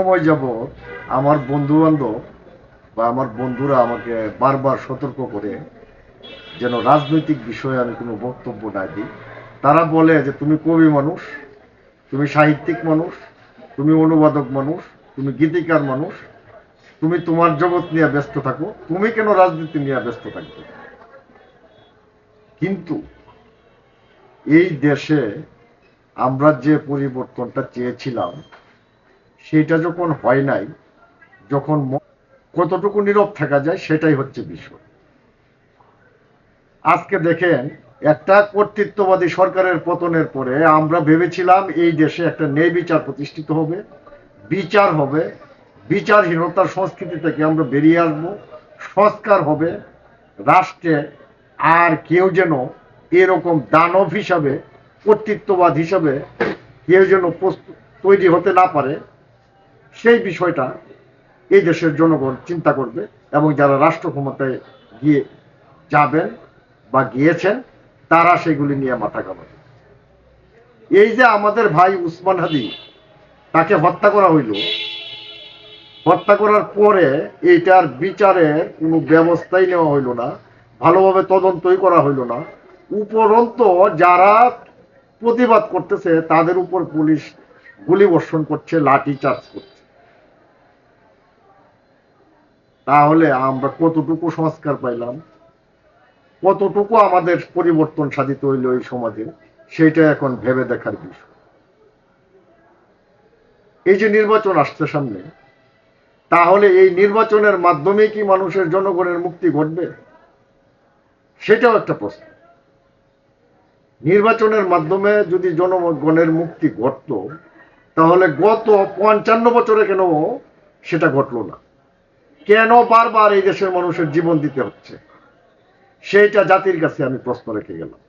সময় যাব আমার বন্ধু বান্ধব বা আমার বন্ধুরা আমাকে বারবার সতর্ক করে যেন রাজনৈতিক বিষয়ে আমি কোনো বক্তব্য না দিই। তারা বলে যে, তুমি কবি মানুষ, তুমি সাহিত্যিক মানুষ, তুমি অনুবাদক মানুষ, তুমি গীতিকার মানুষ, তুমি তোমার জগৎ নিয়ে ব্যস্ত থাকো, তুমি কেন রাজনীতি নিয়ে ব্যস্ত থাকবে? কিন্তু এই দেশে আমরা যে পরিবর্তনটা চেয়েছিলাম সেটা যখন হয় নাই, যখন কতটুকু নীরব থাকা যায় সেটাই হচ্ছে বিষয়। আজকে দেখেন, একটা কর্তৃত্ববাদী সরকারের পতনের পরে আমরা ভেবেছিলাম এই দেশে একটা ন্যায় বিচার প্রতিষ্ঠিত হবে, বিচার হবে, বিচারহীনতার সংস্কৃতি থেকে আমরা বেরিয়ে আসব, সংস্কার হবে, রাষ্ট্রে আর কেউ যেন এরকম দানব হিসাবে, কর্তৃত্ববাদ হিসাবে কেউ যেন তৈরি হতে না পারে। সেই বিষয়টা এই দেশের জনগণ চিন্তা করবে এবং যারা রাষ্ট্র ক্ষমতায় গিয়ে যাবেন বা গিয়েছেন, তারা সেগুলি নিয়ে মাথা ঘামাবে। এই যে আমাদের ভাই উসমান হাদি, তাকে হত্যা করা হইল, হত্যা করার পরে এইটার বিচারের কোনো ব্যবস্থাই নেওয়া হইল না, ভালোভাবে তদন্তই করা হইল না। উপরন্ত যারা প্রতিবাদ করতেছে, তাদের উপর পুলিশ গুলি বর্ষণ করছে, লাঠি চার্জ করছে। তাহলে আমরা কতটুকু সংস্কার পাইলাম? কতটুকু আমাদের পরিবর্তন সাধিত হইল এই সমাজে? সেটা এখন ভেবে দেখার বিষয়। এই যে নির্বাচন আসছে সামনে, তাহলে এই নির্বাচনের মাধ্যমে কি মানুষের জনগণের মুক্তি ঘটবে? সেটাও একটা প্রশ্ন। নির্বাচনের মাধ্যমে যদি জনগণের মুক্তি ঘটত, তাহলে গত পঞ্চান্ন বছরে কেন সেটা ঘটলো না? কেন বারবার এই দেশের মানুষের জীবন দিতে হচ্ছে? সেইটা জাতির কাছে আমি প্রশ্ন রেখে গেলাম।